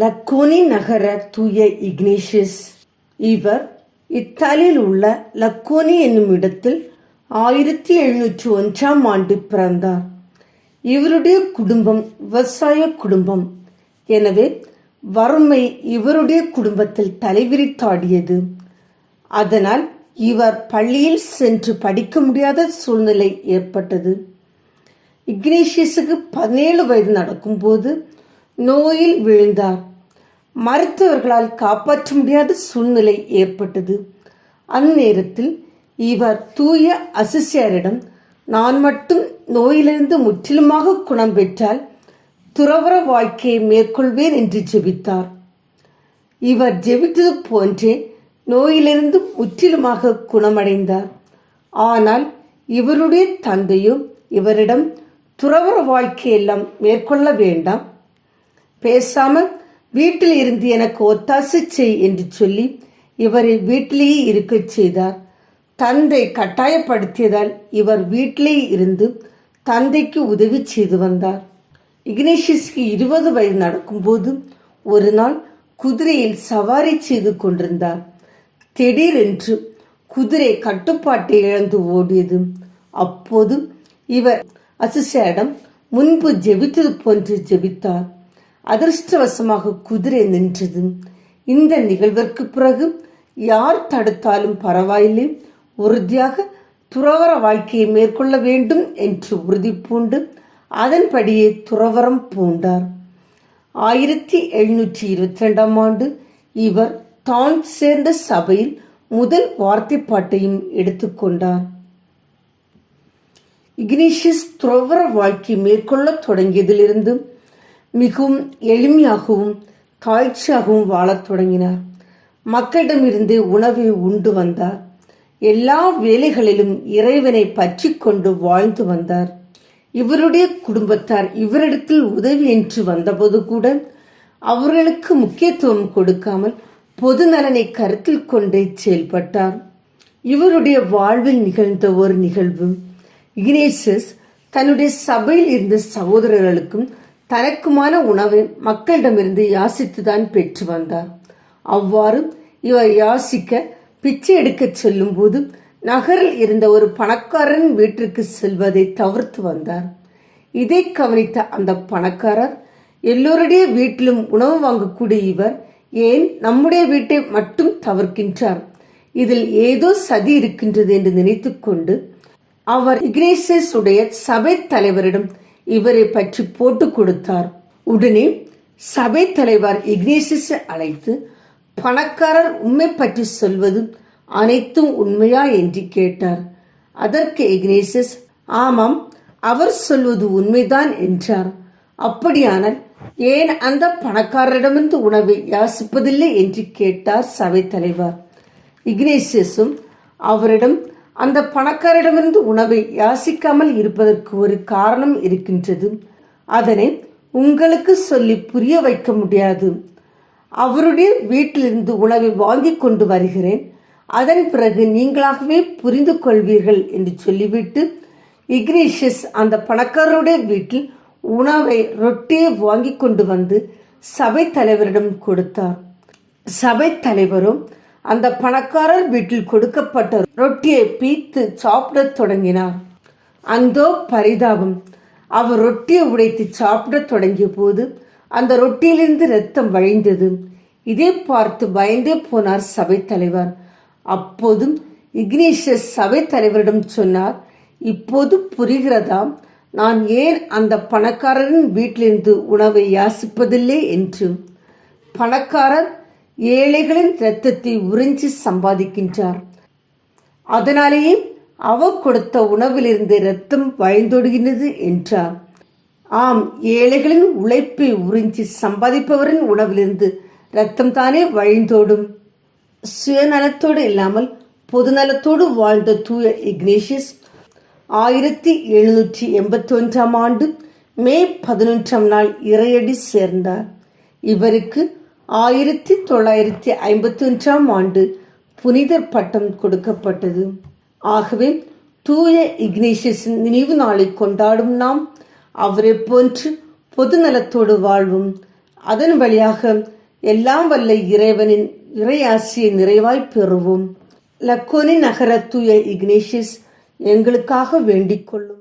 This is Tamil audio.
லக்கோனி நகர தூய இக்னேஷியஸ். இவர் இத்தாலியில் உள்ள லக்கோனி என்னும் இடத்தில் ஆயிரத்தி எழுநூற்றி ஒன்றாம் ஆண்டு பிறந்தார். இவருடைய குடும்பம் விவசாய குடும்பம். எனவே வறுமை இவருடைய குடும்பத்தில் தலைவிரித்தாடியது. அதனால் இவர் பள்ளியில் சென்று படிக்க முடியாத சூழ்நிலை ஏற்பட்டது. இக்னேஷியஸுக்கு பதினேழு வயது நடக்கும்போது நோயில் விழுந்தார். மருத்துவர்களால் காப்பாற்ற முடியாத சூழ்நிலை ஏற்பட்டது. அந்நேரத்தில் இவர் தூய அசிசியரிடம் நான் மட்டும் நோயிலிருந்து முற்றிலுமாக குணம் பெற்றால் துறவர வாழ்க்கையை மேற்கொள்வேன் என்று ஜெபித்தார். இவர் ஜெபித்தது போன்றே நோயிலிருந்து முற்றிலுமாக குணமடைந்தார். ஆனால் இவருடைய தந்தையும் இவரிடம் துறவர வாழ்க்கையெல்லாம் மேற்கொள்ள வேண்டாம். பேசாமல் வீட்டில் இருந்து எனக்கு ஒத்தாசை செய் என்று சொல்லி இவரை வீட்டிலேயே இருக்கச் செய்தார். தந்தை கட்டாயப்படுத்தியதால் இவர் வீட்டிலே இருந்து தந்தைக்கு உதவி செய்து வந்தார். இக்னேஷியஸ்க்கு இருபது வயது நடக்கும்போது ஒரு நாள் குதிரையில் சவாரி செய்து கொண்டிருந்தார். திடீரென்று குதிரை கட்டுப்பாட்டை இழந்து ஓடியது. அப்போது இவர் அசிசேடம் முன்பு ஜெபித்தது போன்று ஜெபித்தார். அதிர்ஷ்டவசமாக குதிரை நின்றது. இந்த நிகழ்விற்கு பிறகு யார் தடுத்தாலும் பரவாயில்லை. உறுதியாக துறவர வாழ்க்கையை மேற்கொள்ள வேண்டும் என்று உறுதி பூண்டு அதன்படியே துறவரம் பூண்டார். ஆயிரத்தி எழுநூற்றி இருபத்தி ரெண்டாம் ஆண்டு இவர் தான் சேர்ந்த சபையில் முதல் வார்த்தை பாட்டையும் எடுத்துக்கொண்டார் இக்னேஷியஸ் துறவர வாழ்க்கை மேற்கொள்ள தொடங்கியதிலிருந்து மிகவும் எளிமையாகவும் காய்ச்சியாகவும் வாழத் தொடங்கினார். மக்களிடமிருந்து உணவை உண்டு வந்தார். எல்லா வேலைகளிலும் இறைவனை பற்றி கொண்டு வாழ்ந்து வந்தார். இவருடைய குடும்பத்தார் இவரிடத்தில் உதவி என்று வந்தபோது கூட அவர்களுக்கு முக்கியத்துவம் கொடுக்காமல் பொது நலனை கருத்தில் கொண்டே செயல்பட்டார். இவருடைய வாழ்வில் நிகழ்ந்த ஒரு நிகழ்வு இக்னேசியஸ் தன்னுடைய சபையில் இருந்த சகோதரர்களுக்கும் தனக்குமான உணவை மக்களிடமிருந்து யாசித்துதான் பெற்று வந்தார். அவ்வாறு இவர் யாசிக்க பிச்சை எடுக்கச் செல்லும் போது நகரில் இருந்த ஒரு பணக்காரன் வீட்டிற்கு செல்வதை தவிர்த்து வந்தார். இதை கவனித்த அந்த பணக்காரர் எல்லோருடைய வீட்டிலும் உணவு வாங்கக்கூடிய இவர் ஏன் நம்முடைய வீட்டை மட்டும் தவிர்க்கின்றார்? இதில் ஏதோ சதி இருக்கின்றது என்று நினைத்துக்கொண்டு அவர் இக்னேசஸ் உடைய சபை தலைவரிடம் இவரை பற்றி போட்டு கொடுத்தார். உடனே சபை தலைவர் இக்னேசியஸை அழைத்து பணக்காரர் உண்மை பற்றி சொல்வது அனைத்தும் உண்மையா? என்று கேட்டார். அதற்கு இக்னேசியஸ் ஆமாம் அவர் சொல்வது உண்மைதான் என்றார். அப்படியானால் ஏன் அந்த பணக்காரரிடமிருந்து உணவை யாசிப்பதில்லை? என்று கேட்டார் சபை தலைவர். இக்னேசியஸும் அவரிடம் அந்த பணக்காரிடமிருந்து உணவை யாசிக்காமல் இருப்பதற்கு ஒரு காரணம் இருக்கின்றது. அதனை உங்களுக்கு சொல்லி புரிய வைக்க முடியாது. அவருடைய வீட்டிலிருந்து உணவை வாங்கி கொண்டு வருகிறேன். அதன் பிறகு நீங்களாகவே புரிந்து கொள்வீர்கள் என்று சொல்லிவிட்டு இக்னேஷியஸ் அந்த பணக்காரருடைய வீட்டில் உணவை ரொட்டியை வாங்கி கொண்டு வந்து சபை தலைவரிடம் கொடுத்தார். சபை தலைவரும் அந்த பணக்காரர் வீட்டில் கொடுக்கப்பட்ட ரொட்டியை பீத்து சாப்பிடத் தொடங்கினார். அந்தோ பரிதாபம். அவர் ரொட்டியை உடைத்து சாப்பிடத் தொடங்கிய போது அந்த ரொட்டியிலிருந்து ரத்தம் வழிந்தது. இதை பார்த்து பயந்தே போனார் சபை தலைவர். அப்போதும் இக்னேஷியஸ் சபை தலைவரிடம் சொன்னார் இப்போது புரிகிறதாம் நான் ஏன் அந்த பணக்காரரின் வீட்டிலிருந்து உணவை யாசிப்பதில்லை? என்று. பணக்காரர் ஏழைகளின் இரத்தத்தை உறிஞ்சி சம்பாதிக்கின்றார். அதனாலேயே அவர் கொடுத்த உணவிலிருந்து இரத்தம் வழிந்தொடுகின்றது என்றார். ஆம் ஏழைகளின் உழைப்பை உறிஞ்சி சம்பாதிப்பவரின் உணவிலிருந்து இரத்தம் தானே வழிந்தோடும். சுயநலத்தோடு இல்லாமல் பொதுநலத்தோடு வாழ்ந்த தூய இக்னேஷியஸ் ஆயிரத்தி எழுநூற்றி எண்பத்தி ஒன்றாம் ஆண்டு மே பதினொன்றாம் நாள் இறையடி சேர்ந்தார். இவருக்கு ஆயிரத்தி தொள்ளாயிரத்தி ஐம்பத்தி ஒன்றாம் ஆண்டு புனிதர் பட்டம் கொடுக்கப்பட்டது. ஆகவே தூய இக்னேஷியஸின் நினைவு நாளை கொண்டாடும் நாம் அவரை போன்று பொதுநலத்தோடு வாழ்வும். அதன் வழியாக எல்லாம் வல்ல இறைவனின் இறையாசியை நிறைவாய் பெறுவோம். லக்கோனி நகர தூய இக்னேஷியஸ் எங்களுக்காக வேண்டிக் கொள்ளும்.